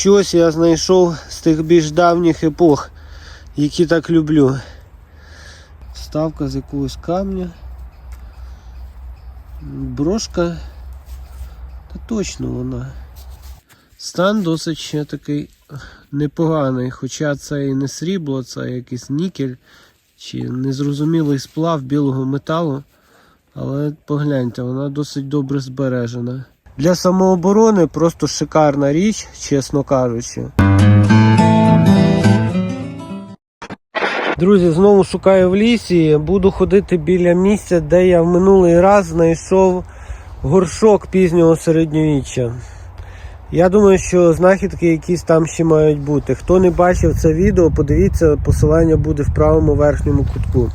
щось я знайшов з тих більш давніх епох, які так люблю. Ставка з якогось камня. Брошка. Та точно вона. Стан досить ще такий непоганий, хоча це і не срібло, це якийсь нікель чи незрозумілий сплав білого металу. Але погляньте, вона досить добре збережена. Для самооборони просто шикарна річ, чесно кажучи. Друзі, знову шукаю в лісі. Буду ходити біля місця, де я в минулий раз знайшов горшок пізнього середньовіччя. Я думаю, що знахідки якісь там ще мають бути. Хто не бачив це відео, подивіться, посилання буде в правому верхньому кутку.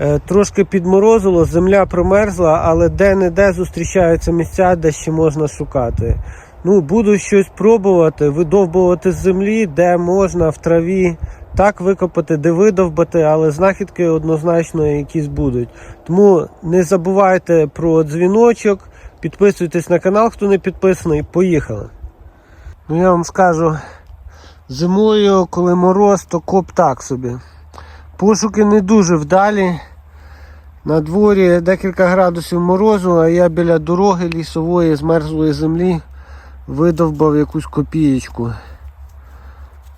Е, Трошки підморозило, земля промерзла, але де-не-де зустрічаються місця, де ще можна шукати. Ну, буду щось пробувати, видовбувати з землі, де можна в траві так викопати, де видовбати, але знахідки однозначно якісь будуть. Тому не забувайте про дзвіночок, підписуйтесь на канал, хто не підписаний. Поїхали. Ну я вам скажу, зимою, коли мороз, то коп так собі. Пошуки не дуже вдалі. На дворі декілька градусів морозу, а я біля дороги лісової змерзлої землі видовбав якусь копієчку.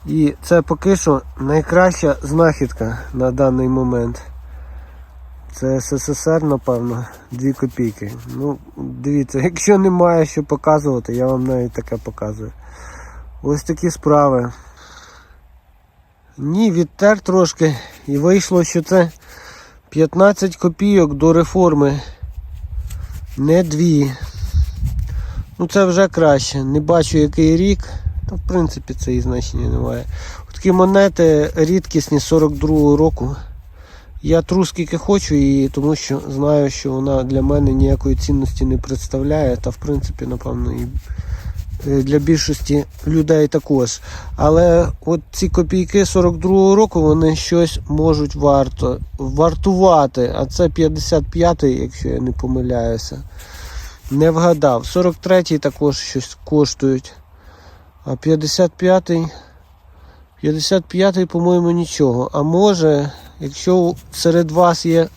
І це поки що найкраща знахідка на даний момент. Це СССР, напевно, 2 копійки. Ну, дивіться, якщо немає що показувати, я вам навіть таке показую. Ось такі справи. Ні, відтер трошки і вийшло, що це 15 копійок до реформи. Не дві. Ну це вже краще. Не бачу який рік. Та в принципі це і значення немає. Такі монети рідкісні 42-го року. Я тру скільки хочу її, тому що знаю, що вона для мене ніякої цінності не представляє. Та в принципі, напевно, і для більшості людей також. Але от ці копійки 42-го року вони щось можуть варто, вартувати. А це 55-й, якщо я не помиляюся. Не вгадав. 43-й також щось коштують. А 55-й. 55-й, по-моєму, нічого. А може, якщо серед вас є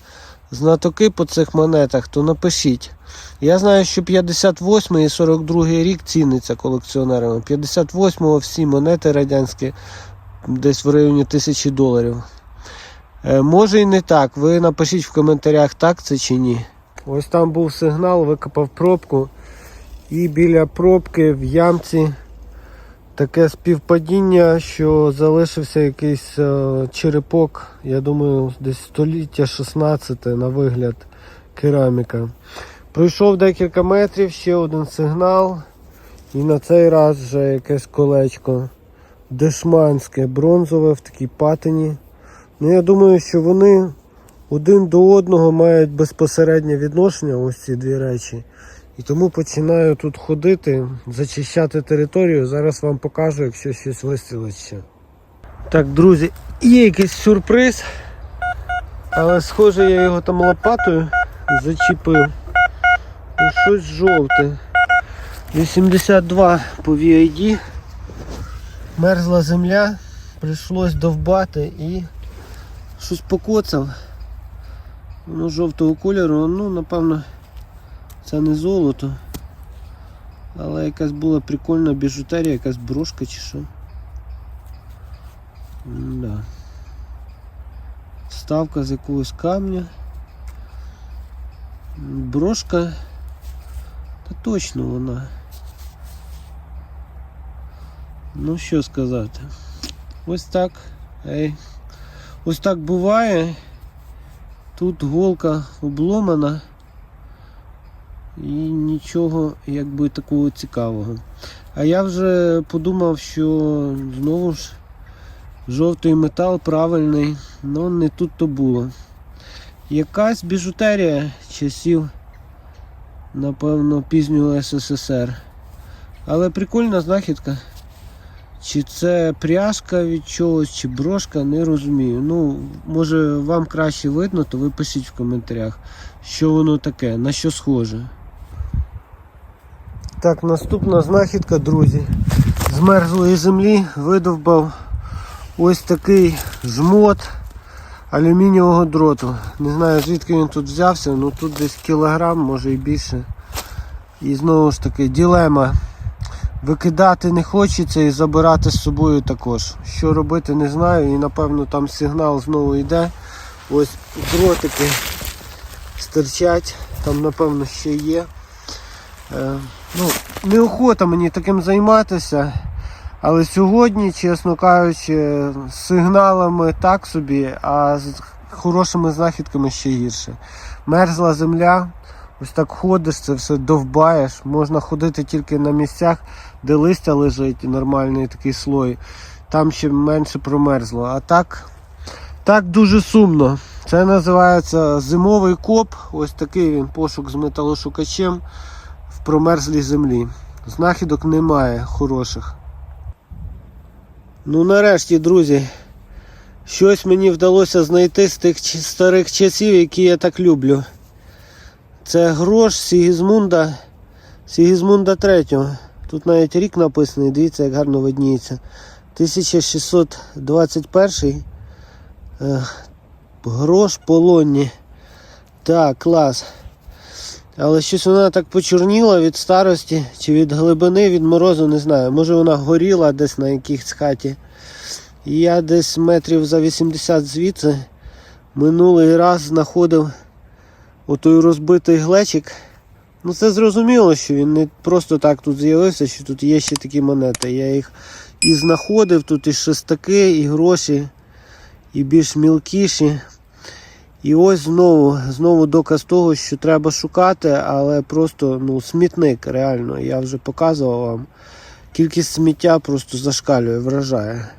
знатоки по цих монетах, то напишіть. Я знаю, що 58 і 42 рік ціниться колекціонерами. 58-го всі монети радянські десь в районі тисячі доларів. Е, може і не так. Ви напишіть в коментарях, так це чи ні. Ось там був сигнал, викопав пробку. І біля пробки в ямці таке співпадіння, що залишився якийсь е, черепок, я думаю, десь століття 16 на вигляд кераміка. Пройшов декілька метрів, ще один сигнал. І на цей раз вже якесь колечко дешманське, бронзове в такій патині. Ну, я думаю, що вони один до одного мають безпосереднє відношення, ось ці дві речі. І тому починаю тут ходити, зачищати територію. Зараз вам покажу, якщо щось вистрілить. Так, друзі, є якийсь сюрприз, але схоже я його там лопатою зачепив. Щось жовте. 82 по VID. Мерзла земля, прийшлось довбати і щось покоцав. Воно жовтого кольору, ну напевно це не золото. Але якась була прикольна біжутерія, якась брошка чи що. Да. Ставка з якогось камня. Брошка. Точно вона. Ну що сказати. Ось так. Ей. Ось так буває. Тут голка обломана і нічого якби такого цікавого. А я вже подумав, що знову ж жовтий метал правильний, але не тут то було. Якась біжутерія часів, напевно, пізнього СССР. Але прикольна знахідка. Чи це пряжка від чогось, чи брошка, не розумію. Ну, може вам краще видно, то ви пишіть в коментарях, що воно таке, на що схоже. Так, наступна знахідка, друзі. З мерзлої землі видовбав ось такий жмот алюмінієвого дроту. Не знаю звідки він тут взявся, ну тут десь кілограм, може і більше. І знову ж таки ділема. Викидати не хочеться і забирати з собою також. Що робити, не знаю. І напевно там сигнал знову йде. Ось дротики стирчать, там напевно ще є. Е, ну, неохота мені таким займатися. Але сьогодні, чесно кажучи, з сигналами так собі, а з хорошими знахідками ще гірше. Мерзла земля, ось так ходиш, це все довбаєш. Можна ходити тільки на місцях, де листя лежить, нормальний такий слой. Там ще менше промерзло. А так, так дуже сумно. Це називається зимовий коп. Ось такий він пошук з металошукачем в промерзлій землі. Знахідок немає хороших. Ну нарешті, друзі, щось мені вдалося знайти з тих старих часів, які я так люблю. Це грош Сігізмунда, Сігізмунда III. Тут навіть рік написаний, дивіться, як гарно видніється. 1621 е, грош полонні. Так, клас. Але щось вона так почорніла від старості чи від глибини, від морозу, не знаю. Може вона горіла десь на якихось хаті. І я десь метрів за 80 звідси минулий раз знаходив отой розбитий глечик. Ну це зрозуміло, що він не просто так тут з'явився, що тут є ще такі монети. Я їх і знаходив, тут і шестаки, і гроші, і більш мілкіші. І ось знову, знову доказ того, що треба шукати, але просто ну, смітник реально. Я вже показував вам. Кількість сміття просто зашкалює, вражає.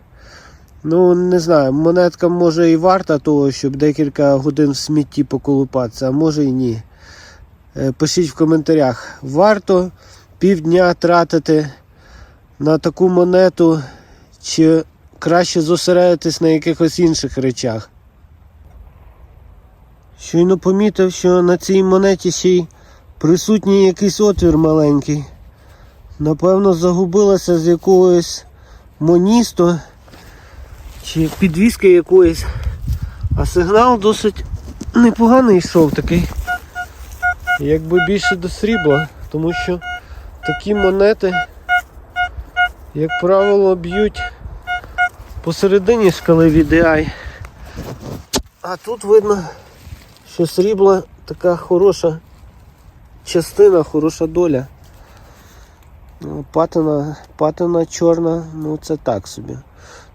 Ну, не знаю, монетка може і варта того, щоб декілька годин в смітті поколупатися, а може і ні. Е, Пишіть в коментарях, варто півдня тратити на таку монету, чи краще зосередитись на якихось інших речах. Щойно помітив, що на цій монеті ще й присутній якийсь отвір маленький. Напевно, загубилася з якогось моністу чи підвіски якоїсь. А сигнал досить непоганий йшов такий. Якби більше до срібла, тому що такі монети, як правило, б'ють посередині шкали VDI. А тут видно що срібла така хороша частина, хороша доля. Ну, Патина, патина чорна, ну це так собі.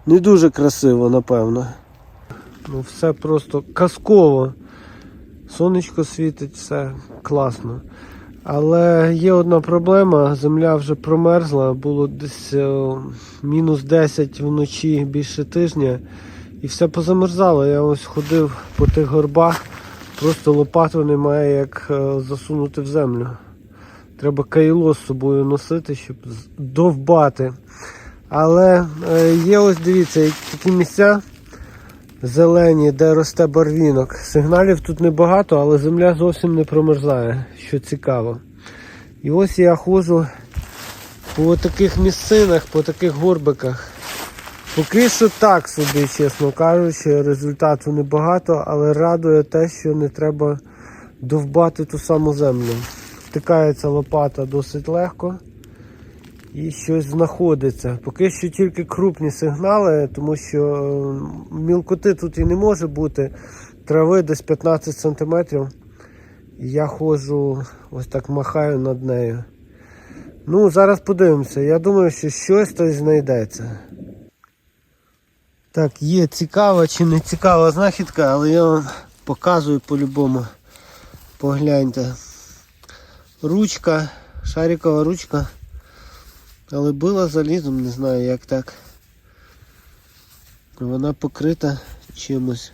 Не дуже красиво, напевно. Ну все просто казково. Сонечко світить, все класно. Але є одна проблема, земля вже промерзла, було десь е, мінус 10 вночі більше тижня. І все позамерзало. Я ось ходив по тих горбах. Просто лопату немає як е, засунути в землю. Треба кайло з собою носити, щоб довбати. Але е, є ось дивіться, такі місця зелені, де росте барвінок. Сигналів тут небагато, але земля зовсім не промерзає, що цікаво. І ось я ходжу по таких місцинах, по таких горбиках. Поки що так собі, чесно кажучи, результату небагато, але радує те, що не треба довбати ту саму землю. Втикається лопата досить легко і щось знаходиться. Поки що тільки крупні сигнали, тому що е, мілкоти тут і не може бути. Трави десь 15 см. Я ходжу, ось так махаю над нею. Ну, зараз подивимося. Я думаю, що щось знайдеться. Так, є цікава чи не цікава знахідка, але я вам показую по-любому. Погляньте. Ручка, шарикова ручка. Але била залізом, не знаю як так. Вона покрита чимось.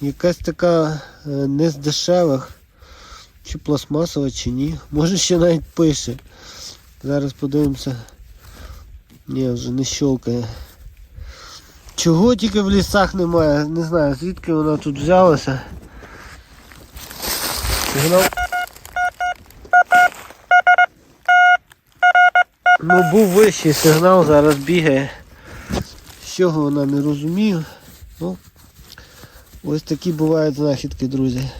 Якась така е, не з дешевих. Чи пластмасова, чи ні. Може ще навіть пише. Зараз подивимося. Ні, вже не щелкає. Чого тільки в лісах немає, не знаю звідки вона тут взялася. Сигнал. Ну, був вищий сигнал, зараз бігає. З чого вона не розумію. Ну, ось такі бувають знахідки, друзі.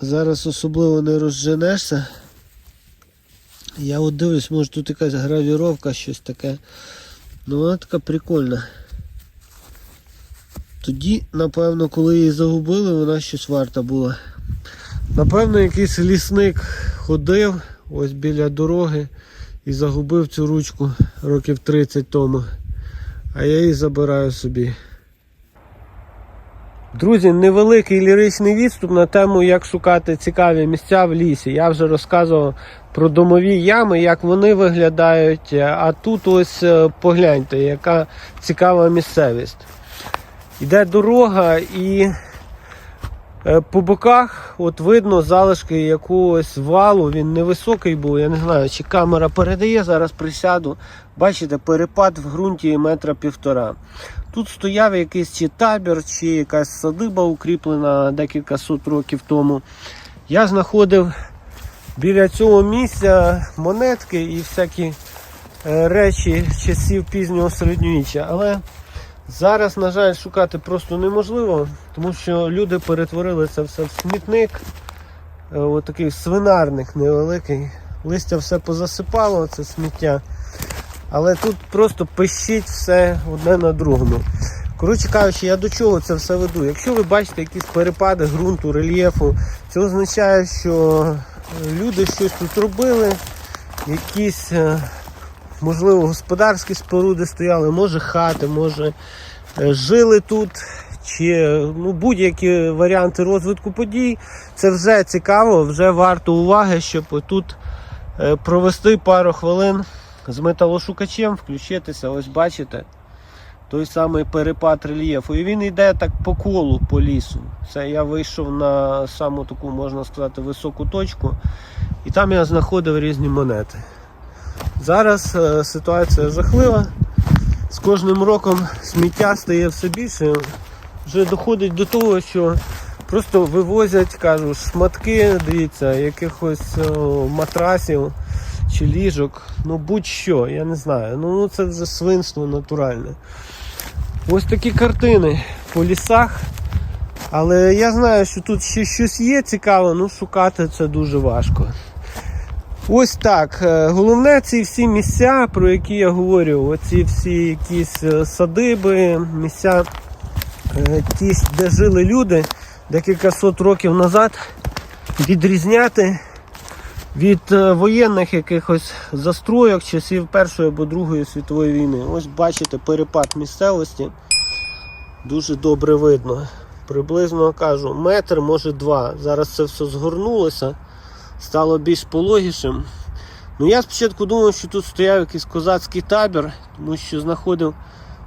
Зараз особливо не розженешся. Я от дивлюсь, може тут якась гравіровка, щось таке. Ну вона така прикольна. Тоді, напевно, коли її загубили, вона щось варта була. Напевно, якийсь лісник ходив ось біля дороги і загубив цю ручку років 30 тому. А я її забираю собі. Друзі, невеликий ліричний відступ на тему, як шукати цікаві місця в лісі. Я вже розказував про домові ями, як вони виглядають. А тут ось е, погляньте, яка цікава місцевість. Йде дорога і по боках от видно залишки якогось валу. Він невисокий був. Я не знаю, чи камера передає, зараз присяду. Бачите, перепад в ґрунті метра півтора. Тут стояв якийсь чи табір, чи якась садиба укріплена декілька сот років тому. Я знаходив біля цього місця монетки і всякі е, речі часів пізнього середньовіччя. Але зараз, на жаль, шукати просто неможливо, тому що люди перетворили це все в смітник. Е, Отакий свинарник невеликий. Листя все позасипало, це сміття. Але тут просто пищить все одне на другому. Коротше кажучи, я до чого це все веду. Якщо ви бачите якісь перепади ґрунту, рельєфу, це означає, що люди щось тут робили, якісь, е, можливо, господарські споруди стояли, може хати, може е, жили тут, чи ну, будь-які варіанти розвитку подій. Це вже цікаво, вже варто уваги, щоб тут е, провести пару хвилин з металошукачем, включитися, ось бачите, той самий перепад рельєфу. І він йде так по колу по лісу. Це я вийшов на саму таку, можна сказати, високу точку, і там я знаходив різні монети. Зараз е, ситуація жахлива. З кожним роком сміття стає все більше. Вже доходить до того, що просто вивозять, кажу, шматки, дивіться, якихось матрасів чи ліжок, ну будь-що, я не знаю. Ну це вже свинство натуральне. Ось такі картини по лісах. Але я знаю, що тут ще щось є цікаве, ну шукати це дуже важко. Ось так. Е, Головне ці всі місця, про які я говорю, оці всі якісь е, садиби, місця, е, ті, де жили люди декілька сот років назад, відрізняти від воєнних якихось застройок часів Першої або Другої світової війни. Ось бачите перепад місцевості. Дуже добре видно. Приблизно кажу, метр, може два. Зараз це все згорнулося, стало більш пологішим. Ну я спочатку думав, що тут стояв якийсь козацький табір, тому що знаходив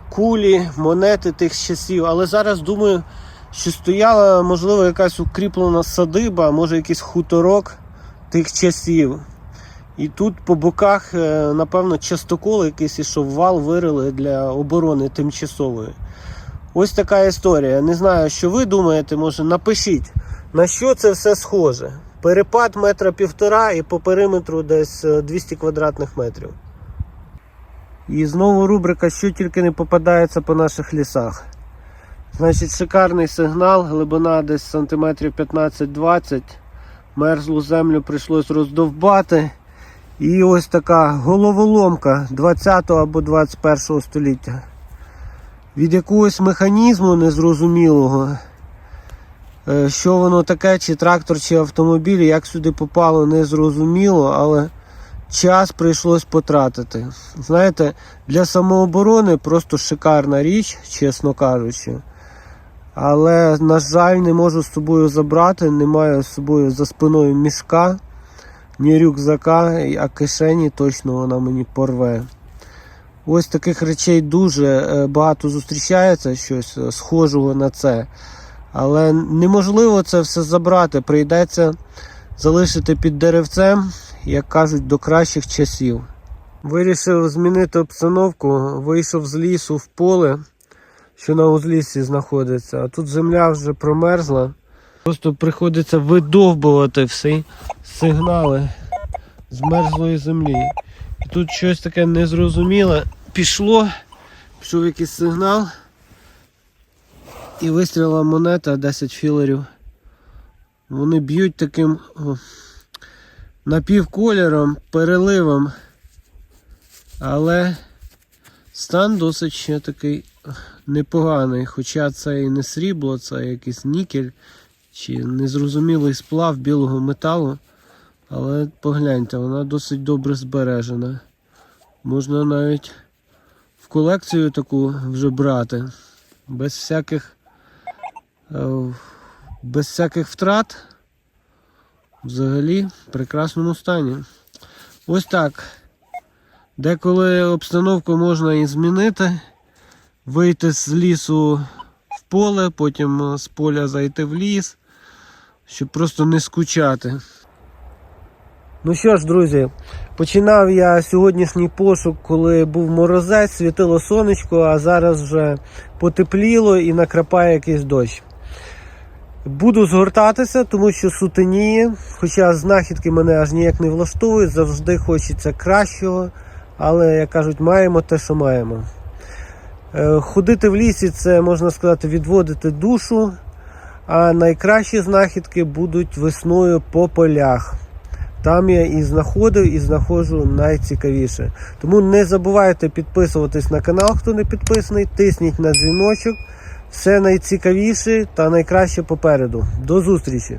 кулі, монети тих часів, але зараз думаю, що стояла, можливо, якась укріплена садиба, може якийсь хуторок тих часів. І тут по боках, е, напевно, частокол якийсь ішов вал вирили для оборони тимчасової. Ось така історія. Не знаю, що ви думаєте, може напишіть, на що це все схоже. Перепад метра півтора і по периметру десь е, 200 квадратних метрів. І знову рубрика, що тільки не попадається по наших лісах. Значить, шикарний сигнал, глибина десь сантиметрів 15-20. Мерзлу землю прийшлось роздовбати. І ось така головоломка 20 або 21 століття. Від якогось механізму незрозумілого, е, що воно таке, чи трактор, чи автомобіль, як сюди попало, незрозуміло, але час прийшлось потратити. Знаєте, для самооборони просто шикарна річ, чесно кажучи. Але, на жаль, не можу з собою забрати, не маю з собою за спиною мішка, ні рюкзака, а кишені точно вона мені порве. Ось таких речей дуже е, багато зустрічається, щось е, схожого на це. Але неможливо це все забрати. Прийдеться залишити під деревцем, як кажуть, до кращих часів. Вирішив змінити обстановку, вийшов з лісу в поле що на узліссі знаходиться. А тут земля вже промерзла. Просто приходиться видовбувати всі сигнали з мерзлої землі. І Тут щось таке незрозуміле. Пішло, пішов якийсь сигнал. І вистріла монета 10 філерів. Вони б'ють таким напівкольором, переливом. Але стан досить ще такий непоганий. Хоча це і не срібло, це якийсь нікель чи незрозумілий сплав білого металу. Але погляньте, вона досить добре збережена. Можна навіть в колекцію таку вже брати. Без всяких, без всяких втрат. Взагалі в прекрасному стані. Ось так. Деколи обстановку можна і змінити. Вийти з лісу в поле, потім е, з поля зайти в ліс, щоб просто не скучати. Ну що ж, друзі, починав я сьогоднішній пошук, коли був морозець, світило сонечко, а зараз вже потепліло і накрапає якийсь дощ. Буду згортатися, тому що сутеніє, хоча знахідки мене аж ніяк не влаштовують, завжди хочеться кращого, але, як кажуть, маємо те, що маємо. Е, Ходити в лісі це, можна сказати, відводити душу, а найкращі знахідки будуть весною по полях. Там я і знаходив, і знаходжу найцікавіше. Тому не забувайте підписуватись на канал, хто не підписаний, тисніть на дзвіночок. Все найцікавіше та найкраще попереду. До зустрічі!